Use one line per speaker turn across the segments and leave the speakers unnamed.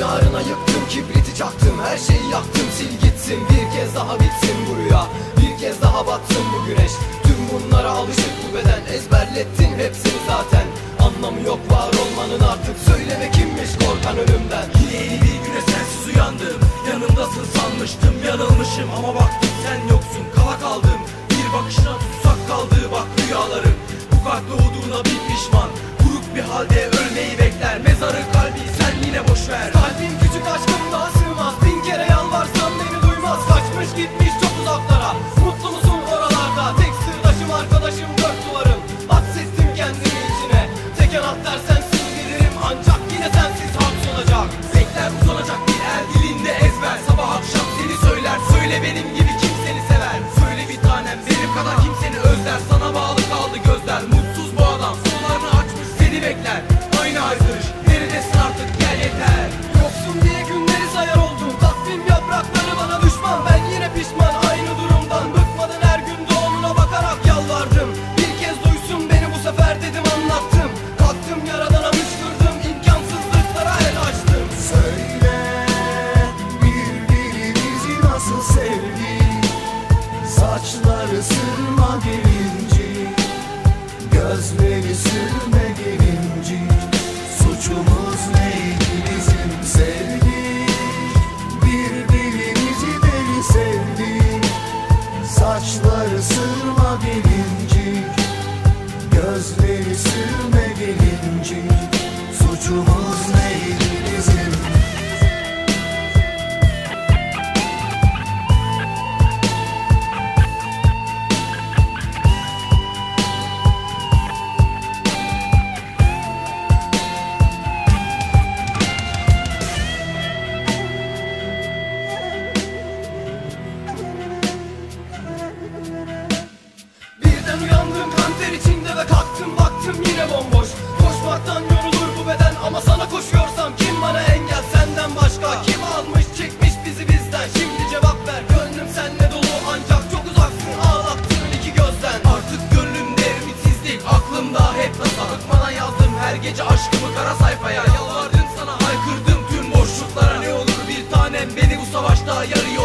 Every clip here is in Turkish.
Yarına yıktım kibriti çaktım her şeyi yaktım. Sil gitsin Bir kez daha bitsin bu rüya. Bir kez daha batsın bu güneş. Tüm bunlara alışık bu beden ezberlettin hepsini zaten. Anlamı yok var olmanın artık. Söyleme kimmiş korkan ölümden.
Yeni bir güne sensiz uyandım. Yanımdasın sanmıştım yanılmışım. Ama baktım sen yoksun yine boşver
Kalbim küçük aşkım
aşkımdan suçumuz
Birden uyandım kanter içinde ve kalktım baktım yine bomboş. Koşmaktan
Her gece aşkımı kara sayfaya Yalvardım sana. Haykırdım tüm boşluklara Ne olur bir tanem beni bu savaşta
yarıyor.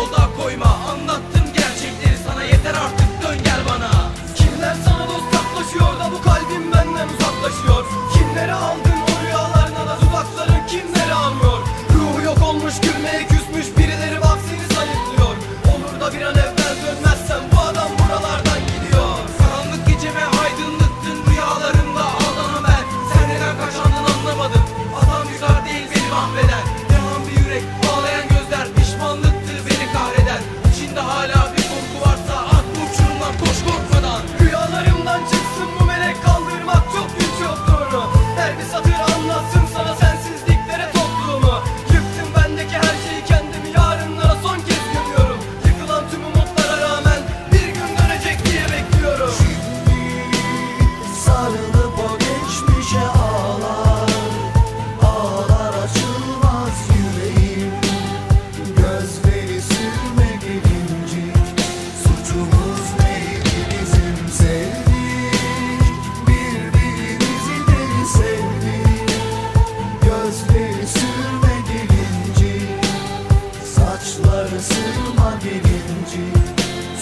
ısınma bilinci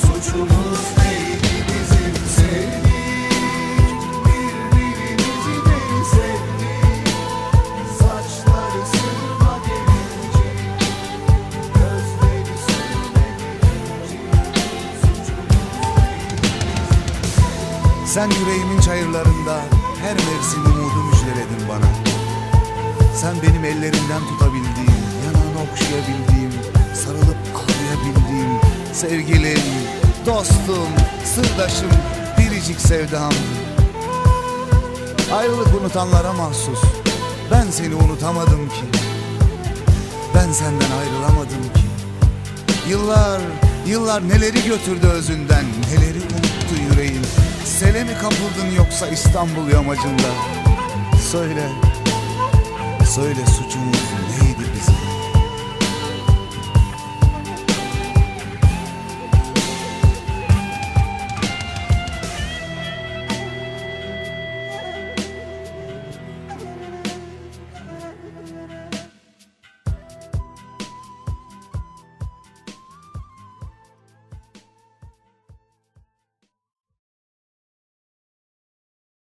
Suçumuz neydi bizim sevdik Birbirimizi değil sevdik Saçlar ısınma bilinci Gözleri sürme bilinci Suçumuz
Sen yüreğimin çayırlarında her mevsim umudu müjdeledin bana. Sen benim ellerimden tutabildiğim, yanağını okşayabildiğim sevgilim, dostum, sırdaşım, biricik sevdam. Ayrılık unutanlara mahsus, ben seni unutamadım ki. Ben senden ayrılamadım ki. Yıllar, yıllar neleri götürdü özünden, neleri unuttu yüreğim. Sele mi kapıldın yoksa İstanbul yamacında? Söyle, söyle suçumuz neydi?